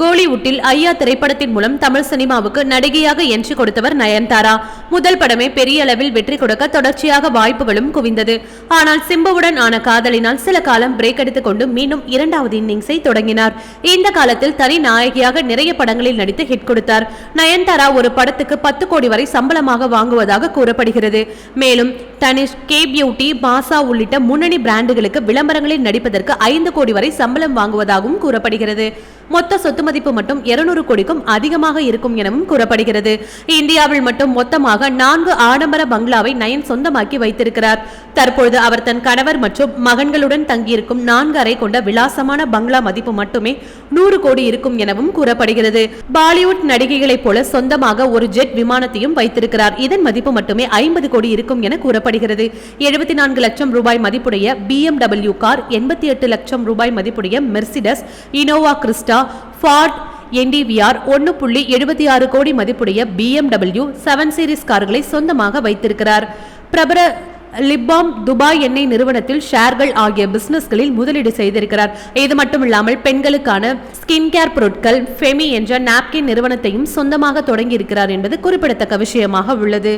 கோலிவுட்டில் ஐயா திரைப்படத்தின் மூலம் தமிழ் சினிமாவுக்கு நடிகையாக என்ட்ரி கொடுத்தவர் நயன்தாரா. முதல் படமே பெரிய அளவில் வெற்றி கொடுக்க தொடர்ச்சியாக வாய்ப்புகளும் குவிந்தது. ஆனால் சிம்புவுடன் ஆன காதலினால் சில காலம் பிரேக் எடுத்துக் கொண்டு மீண்டும் இரண்டாவது இன்னிங்ஸை தொடங்கினார். இந்த காலத்தில் தனி நாயகியாக நிறைய படங்களில் நடித்து ஹிட் கொடுத்தார். நயன்தாரா ஒரு படத்துக்கு பத்து கோடி வரை சம்பளமாக வாங்குவதாக கூறப்படுகிறது. மேலும் தனிஷ் கே பியூட்டி பாசா உள்ளிட்ட முன்னணி பிராண்டுகளுக்கு விளம்பரங்களில் நடிப்பதற்கு ஐந்து கோடி வரை சம்பளம் வாங்குவதாகவும் கூறப்படுகிறது. மொத்த சொத்து மதிப்பு மட்டும் 200 கோடிக்கும் அதிகமாக இருக்கும் எனவும் கூறப்படுகிறது. இந்தியாவில் மட்டும் மொத்தமாக சொந்தமாக நான்கு ஆடம்பர பங்களாவை நயன் சொந்தமாக்கி வைத்திருக்கிறார். தற்பொழுது அவர் தன் கணவர் மற்றும் மகன்களுடன் தங்கியிருக்கும் நான்கு அறை கொண்ட விலாசமான பங்களா மதிப்பு மட்டுமே நூறு கோடி இருக்கும் எனவும் கூறப்படுகிறது. பாலிவுட் நடிகைகளைப் போல சொந்தமாக ஒரு ஜெட் விமானத்தையும் வைத்திருக்கிறார். இதன் மதிப்பு மட்டுமே ஐம்பது கோடி இருக்கும் என கூறப்படுகிறது. எழுபத்தி நான்கு லட்சம் ரூபாய் மதிப்புடைய BMW கார் எண்பத்தி எட்டு லட்சம் ரூபாய் மதிப்புடைய Mercedes Innova Crysta Ford Endeavour ஒன்று புள்ளி எழுபத்தி ஆறு கோடி மதிப்புடைய பிஎம்டபிள்யூ செவன் சீரிஸ் கார்களை சொந்தமாக வைத்திருக்கிறார். பிரபல லிப்பாம் துபாய் எண்ணெய் நிறுவனத்தில் ஷேர்கள் ஆகிய பிசினஸ்களில் முதலீடு செய்திருக்கிறார். இது மட்டுமில்லாமல் பெண்களுக்கான ஸ்கின் கேர் பொருட்கள் ஃபெமி என்ற நாப்கின் நிறுவனத்தையும் சொந்தமாக தொடங்கியிருக்கிறார் என்பது குறிப்பிடத்தக்க விஷயமாக உள்ளது.